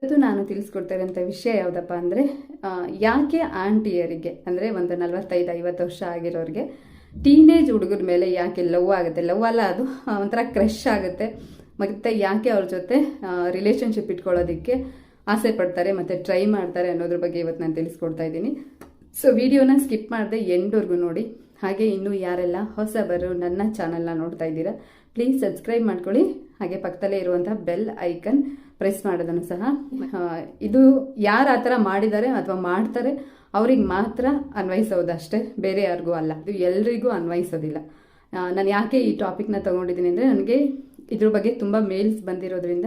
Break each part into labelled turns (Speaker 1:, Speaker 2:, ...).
Speaker 1: ಇವತ್ತು ನಾನು ತಿಳಿಸ್ಕೊಡ್ತಾ ಇರೋಂಥ ವಿಷಯ ಯಾವುದಪ್ಪ ಅಂದರೆ ಯಾಕೆ ಆಂಟಿಯರಿಗೆ, ಅಂದರೆ ಒಂದು ನಲವತ್ತೈದು, ಐವತ್ತು ವರ್ಷ ಆಗಿರೋರಿಗೆ, ಟೀನೇಜ್ ಹುಡುಗರ ಮೇಲೆ ಯಾಕೆ ಲವ್ ಆಗುತ್ತೆ? ಲವ್ ಅಲ್ಲ ಅದು ಒಂಥರ ಕ್ರಶ್ ಆಗುತ್ತೆ. ಮತ್ತು ಯಾಕೆ ಅವ್ರ ಜೊತೆ ರಿಲೇಷನ್ಶಿಪ್ ಇಟ್ಕೊಳ್ಳೋದಕ್ಕೆ ಆಸೆ ಪಡ್ತಾರೆ ಮತ್ತು ಟ್ರೈ ಮಾಡ್ತಾರೆ ಅನ್ನೋದ್ರ ಬಗ್ಗೆ ಇವತ್ತು ನಾನು ತಿಳಿಸ್ಕೊಡ್ತಾ ಇದ್ದೀನಿ. ಸೊ ವಿಡಿಯೋನ ಸ್ಕಿಪ್ ಮಾಡಿದೆ ಎಂಡ್ವರೆಗೂ ನೋಡಿ. ಹಾಗೆ ಇನ್ನೂ ಯಾರೆಲ್ಲ ಹೊಸಬರು ನನ್ನ ಚಾನಲ್ನ ನೋಡ್ತಾ ಇದ್ದೀರಾ ಪ್ಲೀಸ್ ಸಬ್ಸ್ಕ್ರೈಬ್ ಮಾಡ್ಕೊಳ್ಳಿ. ಹಾಗೆ ಪಕ್ಕದಲ್ಲೇ ಇರುವಂಥ ಬೆಲ್ ಐಕನ್ ಪ್ರೆಸ್ ಮಾಡೋದನ್ನು ಸಹ ಇದು ಯಾರು ಆ ಥರ ಮಾಡಿದ್ದಾರೆ ಅಥವಾ ಮಾಡ್ತಾರೆ, ಅವ್ರಿಗೆ ಮಾತ್ರ ಅನ್ವಯಿಸೋದು ಅಷ್ಟೇ, ಬೇರೆ ಯಾರಿಗೂ ಅಲ್ಲ. ಇದು ಎಲ್ರಿಗೂ ಅನ್ವಯಿಸೋದಿಲ್ಲ. ನಾನು ಯಾಕೆ ಈ ಟಾಪಿಕ್ನ ತಗೊಂಡಿದ್ದೀನಿ ಅಂದರೆ ನನಗೆ ಇದ್ರ ಬಗ್ಗೆ ತುಂಬ ಮೇಲ್ಸ್ ಬಂದಿರೋದ್ರಿಂದ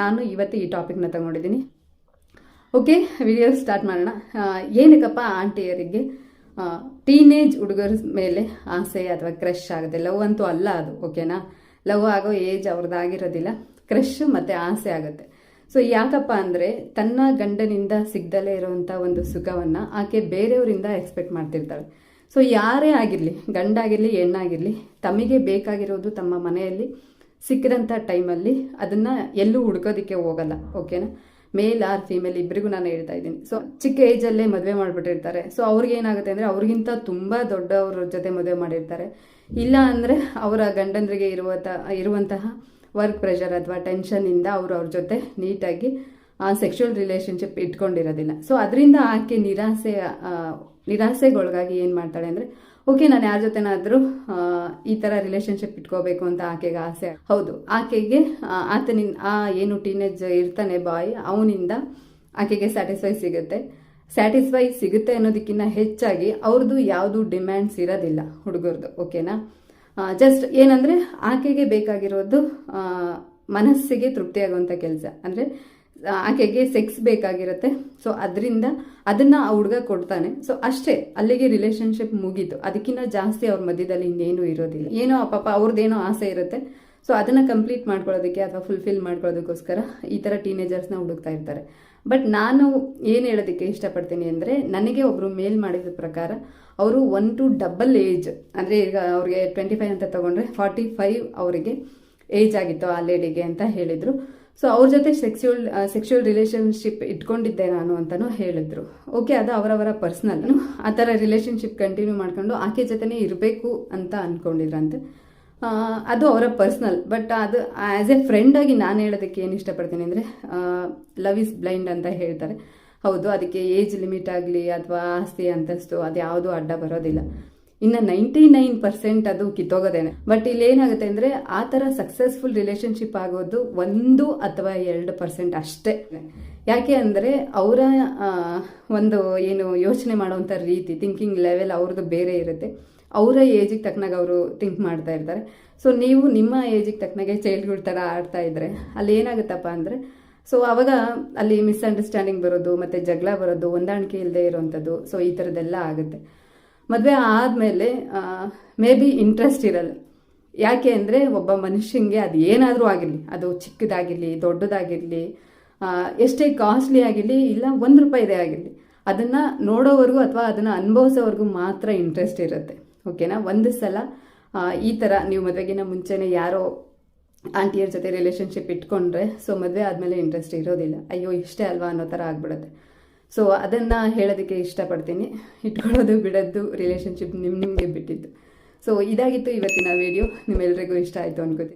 Speaker 1: ನಾನು ಇವತ್ತು ಈ ಟಾಪಿಕ್ನ ತಗೊಂಡಿದ್ದೀನಿ. ಓಕೆ ವಿಡಿಯೋ ಸ್ಟಾರ್ಟ್ ಮಾಡೋಣ. ಏನಕ್ಕಪ್ಪ ಆಂಟಿಯರಿಗೆ ಟೀನೇಜ್ ಹುಡುಗರ ಮೇಲೆ ಆಸೆ ಅಥವಾ ಕ್ರಶ್ ಆಗುತ್ತೆ ಲವ್ ಅಂತೂ ಅಲ್ಲ ಅದು ಓಕೆನಾ ಲವ್ ಆಗೋ ಏಜ್ ಅವ್ರದ್ದಾಗಿರೋದಿಲ್ಲ ಕ್ರಶ್ ಮತ್ತು ಆಸೆ ಆಗುತ್ತೆ. ಸೊ ಯಾಕಪ್ಪ ಅಂದರೆ ತನ್ನ ಗಂಡನಿಂದ ಸಿಗ್ದಲೇ ಇರುವಂಥ ಒಂದು ಸುಖವನ್ನು ಆಕೆ ಬೇರೆಯವರಿಂದ ಎಕ್ಸ್ಪೆಕ್ಟ್ ಮಾಡ್ತಿರ್ತಾಳೆ. ಸೊ ಯಾರೇ ಆಗಿರಲಿ, ಗಂಡಾಗಿರಲಿ, ಹೆಣ್ಣಾಗಿರಲಿ, ತಮಗೆ ಬೇಕಾಗಿರೋದು ತಮ್ಮ ಮನೆಯಲ್ಲಿ ಸಿಕ್ಕಿದಂಥ ಟೈಮಲ್ಲಿ ಅದನ್ನು ಎಲ್ಲೂ ಹುಡ್ಕೋದಿಕ್ಕೆ ಹೋಗಲ್ಲ ಓಕೆನಾ ಮೇಲ್ ಆರ್ ಫೀಮೇಲ್ ಇಬ್ಬರಿಗೂ ನಾನು ಹೇಳ್ತಾ ಇದ್ದೀನಿ. ಸೊ ಚಿಕ್ಕ ಏಜಲ್ಲೇ ಮದುವೆ ಮಾಡಿಬಿಟ್ಟಿರ್ತಾರೆ. ಸೊ ಅವ್ರಿಗೆ ಏನಾಗುತ್ತೆ ಅಂದರೆ ಅವ್ರಿಗಿಂತ ತುಂಬ ದೊಡ್ಡವ್ರ ಜೊತೆ ಮದುವೆ ಮಾಡಿರ್ತಾರೆ. ಇಲ್ಲ ಅಂದರೆ ಅವರ ಗಂಡಂದ್ರಿಗೆ ಇರುವಂಥ ಇರುವಂತಹ ವರ್ಕ್ ಪ್ರೆಷರ್ ಅಥವಾ ಟೆನ್ಷನ್ನಿಂದ ಅವರು ಅವ್ರ ಜೊತೆ ನೀಟಾಗಿ ಸೆಕ್ಷುವಲ್ ರಿಲೇಷನ್ಶಿಪ್ ಇಟ್ಕೊಂಡಿರೋದಿಲ್ಲ. ಸೊ ಅದರಿಂದ ಆಕೆ ನಿರಾಸೆ ನಿರಾಸೆಗೊಳಗಾಗಿ ಏನು ಮಾಡ್ತಾಳೆ ಅಂದರೆ ಓಕೆ ನಾನು ಯಾರ ಜೊತೆನಾದರೂ ಈ ಥರ ರಿಲೇಷನ್ಶಿಪ್ ಇಟ್ಕೋಬೇಕು ಅಂತ ಆಕೆಗೆ ಆಸೆ. ಹೌದು, ಆಕೆಗೆ ಆತನಿಂದ ಆ ಏನು ಟೀನೇಜ್ ಇರ್ತಾನೆ ಬಾಯ್, ಅವನಿಂದ ಆಕೆಗೆ ಸ್ಯಾಟಿಸ್ಫೈ ಸಿಗುತ್ತೆ. ಸ್ಯಾಟಿಸ್ಫೈ ಸಿಗುತ್ತೆ ಅನ್ನೋದಕ್ಕಿಂತ ಹೆಚ್ಚಾಗಿ ಅವ್ರದ್ದು ಯಾವುದು ಡಿಮ್ಯಾಂಡ್ಸ್ ಇರೋದಿಲ್ಲ ಹುಡುಗರದು ಓಕೆನಾ ಜಸ್ಟ್ ಏನಂದರೆ ಆಕೆಗೆ ಬೇಕಾಗಿರೋದು ಮನಸ್ಸಿಗೆ ಮನಸ್ಸಿಗೆ ತೃಪ್ತಿಯಾಗುವಂಥ ಕೆಲಸ. ಅಂದರೆ ಆಕೆಗೆ ಸೆಕ್ಸ್ ಬೇಕಾಗಿರುತ್ತೆ. ಸೊ ಅದರಿಂದ ಅದನ್ನ ಆ ಹುಡುಗ ಕೊಡ್ತಾನೆ. ಸೊ ಅಷ್ಟೇ, ಅಲ್ಲಿಗೆ ರಿಲೇಶನ್ಶಿಪ್ ಮುಗೀತು. ಅದಕ್ಕಿಂತ ಜಾಸ್ತಿ ಅವ್ರ ಮಧ್ಯದಲ್ಲಿ ಇನ್ನೇನು ಇರೋದಿಲ್ಲ. ಏನೋ ಪಾಪ ಅವ್ರದ್ದೇನೋ ಆಸೆ ಇರುತ್ತೆ. ಸೊ ಅದನ್ನು ಕಂಪ್ಲೀಟ್ ಮಾಡ್ಕೊಳ್ಳೋದಕ್ಕೆ ಅಥವಾ ಫುಲ್ಫಿಲ್ ಮಾಡ್ಕೊಳ್ಳೋದಕ್ಕೋಸ್ಕರ ಈ ಥರ ಟೀನೇಜರ್ಸ್ನ ಹುಡುಕ್ತಾ ಇರ್ತಾರೆ. ಬಟ್ ನಾನು ಏನು ಹೇಳೋದಕ್ಕೆ ಇಷ್ಟಪಡ್ತೀನಿ ಅಂದರೆ ನನಗೆ ಒಬ್ಬರು ಮೇಲ್ ಮಾಡಿದ ಪ್ರಕಾರ ಅವರು ಒನ್ ಟು ಡಬಲ್ ಏಜ್ ಅಂದರೆ ಈಗ ಅವ್ರಿಗೆ ಟ್ವೆಂಟಿ ಫೈವ್ ಅಂತ ತೊಗೊಂಡ್ರೆ ಫಾರ್ಟಿ ಫೈವ್ ಅವರಿಗೆ ಏಜ್ ಆಗಿತ್ತು ಆ ಲೇಡಿಗೆ ಅಂತ ಹೇಳಿದರು. ಸೊ ಅವ್ರ ಜೊತೆ ಸೆಕ್ಸುವಲ್ ಸೆಕ್ಷುಯಲ್ ರಿಲೇಷನ್ಶಿಪ್ ಇಟ್ಕೊಂಡಿದ್ದೆ ನಾನು ಅಂತಲೂ ಹೇಳಿದ್ರು. ಓಕೆ ಅದು ಅವರವರ ಪರ್ಸ್ನಲ್ ಆ ಥರ ರಿಲೇಷನ್ಶಿಪ್ ಕಂಟಿನ್ಯೂ ಮಾಡ್ಕೊಂಡು ಆಕೆ ಜೊತೆನೇ ಇರಬೇಕು ಅಂತ ಅಂದ್ಕೊಂಡಿದ್ರಂತೆ ಅದು ಅವರ ಪರ್ಸ್ನಲ್, ಬಟ್ ಅದು ಆ್ಯಸ್ ಎ ಫ್ರೆಂಡ್ ಆಗಿ ನಾನು ಹೇಳೋದಕ್ಕೆ ಏನು ಇಷ್ಟಪಡ್ತೀನಿ ಅಂದರೆ ಲವ್ ಇಸ್ ಬ್ಲೈಂಡ್ ಅಂತ ಹೇಳ್ತಾರೆ. ಹೌದು, ಅದಕ್ಕೆ ಏಜ್ ಲಿಮಿಟ್ ಆಗಲಿ ಅಥವಾ ಆಸ್ತಿ ಅಂತಸ್ತು ಅದು ಯಾವುದೂ ಅಡ್ಡ ಬರೋದಿಲ್ಲ. ಇನ್ನು ನೈಂಟಿ ನೈನ್ ಪರ್ಸೆಂಟ್ ಅದು ಕಿತ್ತೋಗೋದೇನೆ. ಬಟ್ ಇಲ್ಲಿ ಏನಾಗುತ್ತೆ ಅಂದರೆ ಆ ಥರ ಸಕ್ಸಸ್ಫುಲ್ ರಿಲೇಶನ್ಶಿಪ್ ಆಗೋದು ಒಂದು ಅಥವಾ ಎರಡು ಪರ್ಸೆಂಟ್ ಅಷ್ಟೇ. ಯಾಕೆ ಅಂದರೆ ಅವರ ಒಂದು ಏನು ಯೋಚನೆ ಮಾಡುವಂಥ ರೀತಿ ಥಿಂಕಿಂಗ್ ಲೆವೆಲ್ ಅವ್ರದ್ದು ಬೇರೆ ಇರುತ್ತೆ. ಅವರ ಏಜಿಗೆ ತಕ್ಕನಾಗ ಅವರು ಥಿಂಕ್ ಮಾಡ್ತಾ ಇರ್ತಾರೆ. ಸೊ ನೀವು ನಿಮ್ಮ ಏಜಿಗೆ ತಕ್ಕನಾಗೆ ಚೈಲ್ಡ್ಹುಡ್ ಥರ ಆಡ್ತಾ ಇದ್ರೆ ಅಲ್ಲಿ ಏನಾಗುತ್ತಪ್ಪ ಅಂದರೆ ಸೊ ಅವಾಗ ಅಲ್ಲಿ ಮಿಸ್ಅಂಡರ್ಸ್ಟ್ಯಾಂಡಿಂಗ್ ಬರೋದು, ಮತ್ತು ಜಗಳ ಬರೋದು, ಹೊಂದಾಣಿಕೆ ಇಲ್ಲದೆ ಇರೋವಂಥದ್ದು ಸೊ ಈ ಥರದ್ದೆಲ್ಲ ಆಗುತ್ತೆ. ಮದುವೆ ಆದಮೇಲೆ ಮೇ ಬಿ ಇಂಟ್ರೆಸ್ಟ್ ಇರಲ್ಲ. ಯಾಕೆ ಅಂದರೆ ಒಬ್ಬ ಮನುಷ್ಯನಿಗೆ ಅದು ಏನಾದರೂ ಆಗಿರಲಿ, ಅದು ಚಿಕ್ಕದಾಗಿರಲಿ, ದೊಡ್ಡದಾಗಿರಲಿ ಎಷ್ಟೇ ಕಾಸ್ಟ್ಲಿ ಆಗಿರಲಿ, ಇಲ್ಲ ಒಂದು ರೂಪಾಯಿದೇ ಆಗಿರಲಿ, ಅದನ್ನು ನೋಡೋವರೆಗೂ ಅಥವಾ ಅದನ್ನು ಅನುಭವಿಸೋವರೆಗೂ ಮಾತ್ರ ಇಂಟ್ರೆಸ್ಟ್ ಇರುತ್ತೆ. ಓಕೆನಾ ಒಂದು ಸಲ ಈ ಥರ ನೀವು ಮದುವೆಗಿನ ಮುಂಚೆನೇ ಯಾರೋ ಆಂಟಿಯರ್ ಜೊತೆ ರಿಲೇಷನ್ಶಿಪ್ ಇಟ್ಕೊಂಡ್ರೆ ಸೊ ಮದುವೆ ಆದಮೇಲೆ ಇಂಟ್ರೆಸ್ಟ್ ಇರೋದಿಲ್ಲ. ಅಯ್ಯೋ, ಇಷ್ಟೇ ಅಲ್ವಾ ಅನ್ನೋ ಥರ ಆಗ್ಬಿಡುತ್ತೆ. ಸೊ ಅದನ್ನು ಹೇಳೋದಕ್ಕೆ ಇಷ್ಟಪಡ್ತೀನಿ. ಇಟ್ಕೊಳ್ಳೋದು, ಬಿಡೋದು ರಿಲೇಷನ್ಶಿಪ್ ನಿಮ್ಮ ನಿಮಗೆ ಬಿಟ್ಟಿದ್ದು. ಸೊ ಇದಾಗಿತ್ತು ಇವತ್ತಿನ ವಿಡಿಯೋ ನಿಮ್ಮೆಲ್ರಿಗೂ ಇಷ್ಟ ಆಯಿತು ಅನ್ಕೋತೀನಿ.